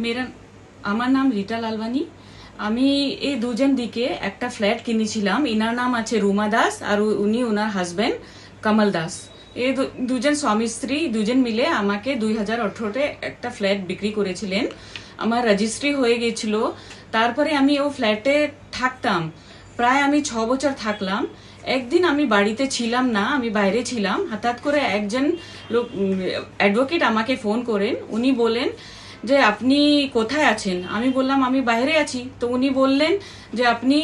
মেরা আমার নাম রিটা লালবানি। আমি এই দুজন দিকে একটা ফ্ল্যাট কিনেছিলাম। ইনার নাম আছে রুমা দাস আর উনি ওনার হাজবেন্ড কমল দাস। দু- দুজন স্বামী স্ত্রী, দুজন মিলে আমাকে দুই হাজার আঠেরোতে একটা ফ্ল্যাট বিক্রি করেছিলেন। আমার রেজিস্ট্রি হয়ে গেছিল। তারপরে আমি ও ফ্ল্যাটে থাকতাম। প্রায় আমি ছ বছর থাকলাম। একদিন আমি বাড়িতে ছিলাম না, আমি বাইরে ছিলাম। হঠাৎ করে একজন লোক অ্যাডভোকেট আমাকে ফোন করেন। উনি বলেন যে আপনি কোথায় আছেন? আমি বললাম, আমি বাইরে আছি। তো উনি বললেন যে, আপনি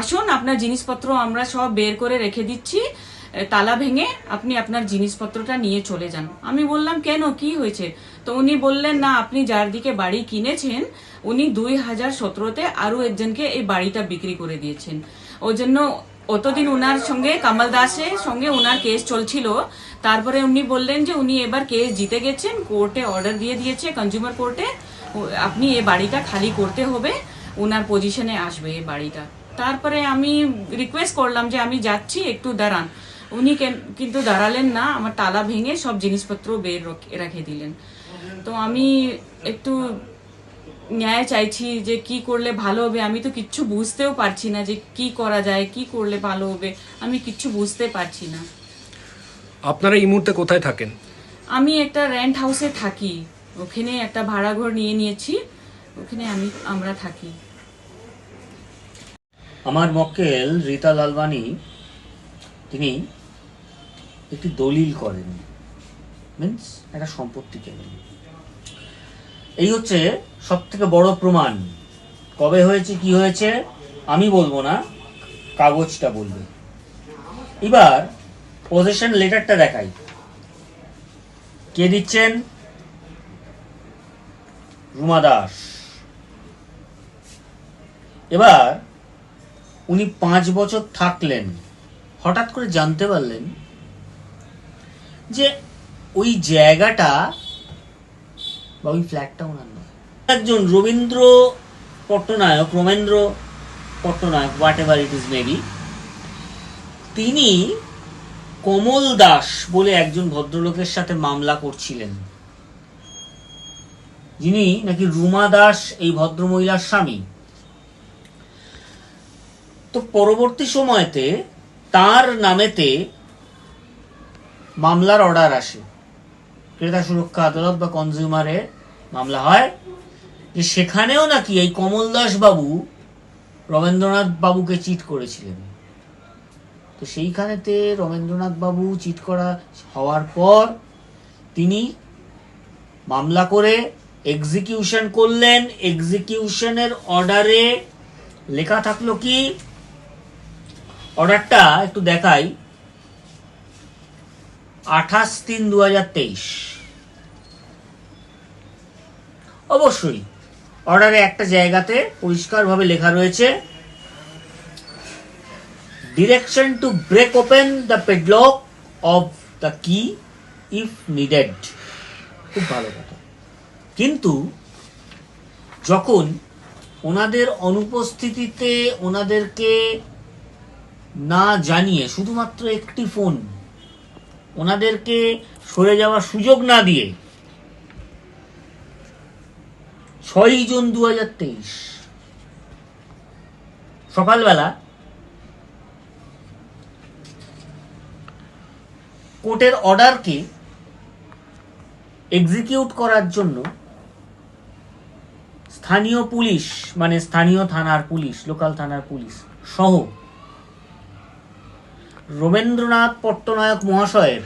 আসুন, আপনার জিনিসপত্র আমরা সব বের করে রেখে দিচ্ছি। তালা ভেঙে আপনি আপনার জিনিসপত্রটা নিয়ে চলে যান। আমি বললাম, কেন? কি হয়েছে? তো উনি বললেন, না, আপনি যার দিকে বাড়ি কিনেছেন, উনি দুই হাজার সতেরোতে আরও একজনকে এই বাড়িটা বিক্রি করে দিয়েছেন। ওই জন্য অতদিন উনার সঙ্গে, কামাল দাসের সঙ্গে উনার কেস চলছিল। তারপরে উনি বললেন যে উনি এবার কেস জিতে গেছেন, কোর্টে অর্ডার দিয়ে দিয়েছে কনজিউমার কোর্টে। আপনি এ বাড়িটা খালি করতে হবে ওনার পজিশনে আসবে এ বাড়িটা। তারপরে আমি রিকোয়েস্ট করলাম যে আমি যাচ্ছি, একটু দাঁড়ান। উনি কেন- কিন্তু দাঁড়ালেন না, আমার তালা ভেঙে সব জিনিসপত্র বের রেখে দিলেন। তো আমি একটু ন্যায় চাইছি যে কি করলে ভালো হবে। আমি তো কিচ্ছু বুঝতেও পারছি না যে কি করা যায় কি করলে ভালো হবে। আমি কিচ্ছু বুঝতে পারছি না। আপনারা এই মুহূর্তে কোথায় থাকেন? আমি একটা রেন্ট হাউসে থাকি। ওখানে একটা ভাড়া ঘর নিয়ে নিয়েছি। ওখানে আমি আমরা থাকি। আমার মক্কেল রীতা লালবানি তিনি একটি দলিল করেন। মিন্স একটা সম্পত্তি কেনেন। এই হচ্ছে সব থেকে বড় প্রমাণ। কবে হয়েছে, কি হয়েছে, আমি বলব না, কাগজটা বলবে। এবার পজিশন লেটারটা দেখাই। কে দিচ্ছেন? রুমা দাস। এবার উনি পাঁচ বছর থাকলেন। হঠাৎ করে জানতে পারলেন যে ওই জায়গাটা বা ওই ফ্ল্যাটটা ওনার নয় একজন Rabindra Pattanayak, Ramendra Pattanayak whatever it is maybe তিনি কমল দাস বলে একজন ভদ্রলোকের সাথে মামলা করছিলেন। যিনি নাকি রুমা দাস, এই ভদ্রমহিলার স্বামী। তো পরবর্তী সময়তে তার নামেতে মামলার অর্ডার আসে। ক্রেতা সুরক্ষা আদালত বা কনজিউমারে মামলা হয়, যে সেখানেও নাকি এই কমল দাস বাবু রবীন্দ্রনাথ বাবুকে চিট করেছিলেন। তো সেইখানেতে রবীন্দ্রনাথ বাবু চিট করা হওয়ার পর তিনি মামলা করে এক্সিকিউশন করলেন। এক্সিকিউশনের অর্ডারে লেখা থাকল কি? অর্ডারটা একটু দেখাই। আঠাশ তিন দু অবশ্যই অর্ডারে একটা জায়গাতে পরিষ্কারভাবে লেখা রয়েছে direction to break open the padlock of the key if needed খুব ভালো কথা। কিন্তু, যখন ওনাদের অনুপস্থিতিতে ওনাদেরকে না জানিয়ে, শুধুমাত্র একটি ফোন ওনাদেরকে সরে যাওয়ার সুযোগ না দিয়ে ছয়ই জুন দু হাজার তেইশ সকালবেলা কোর্টের অর্ডারকে এক্সিকিউট করার জন্য স্থানীয় পুলিশ মানে স্থানীয় থানার পুলিশ, লোকাল থানার পুলিশ সহ রবীন্দ্রনাথ পট্টনায়ক মহাশয়ের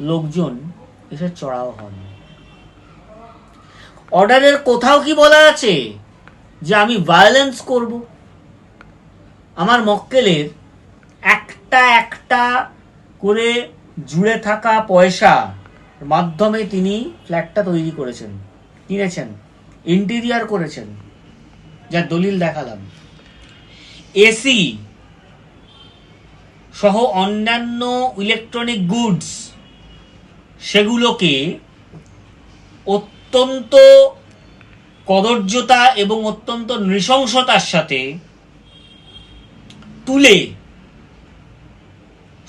লোকজন এসে চড়াও হন। অর্ডারের কোথাও কি বলা আছে যে আমি ভায়োলেন্স করব? আমার মক্কেলের একটা একটা করে জুড়ে থাকা পয়সা মাধ্যমে তিনি ফ্ল্যাটটা তৈরি করেছেন, কিনেছেন ইন্টেরিয়ার করেছেন যার দলিল দেখালাম। এসি সহ অন্যান্য ইলেকট্রনিক গুডস সেগুলোকে অত্যন্ত কদর্যতা এবং অত্যন্ত নৃশংসতার সাথে তুলে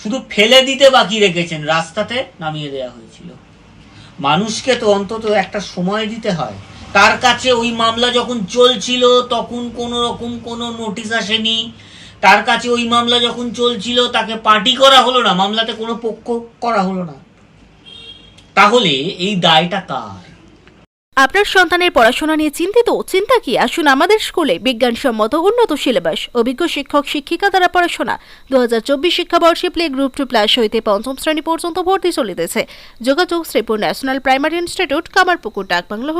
শুধু ফেলে দিতে বাকি রেখেছেন, রাস্তাতে নামিয়ে দেওয়া হয়েছিল। মানুষকে তো অন্তত একটা সময় দিতে হয়। তার কাছে ওই মামলা যখন চলছিল, তখন কোনো রকম কোনো নোটিশ আসেনি। তার কাছে ওই মামলা যখন চলছিল, তাকে পার্টি করা হলো না, মামলাতে কোনো পক্ষ করা হলো না। তাহলে এই দায়টা কার? আপনার সন্তানের পড়াশোনা নিয়ে চিন্তিত? চিন্তা কি? আসুন আমাদের স্কুলে বিজ্ঞানসম্মত উন্নত সিলেবাস, অভিজ্ঞ শিক্ষক, শিক্ষিকা দ্বারা পড়াশোনা। দু হাজার চব্বিশ শিক্ষাবর্ষে প্লে গ্রুপ টু প্লাস হইতে পঞ্চম শ্রেণি পর্যন্ত ভর্তি চলিতেছে। যোগাযোগ Sripur national primary institute, Kamarpukur, Dakbangla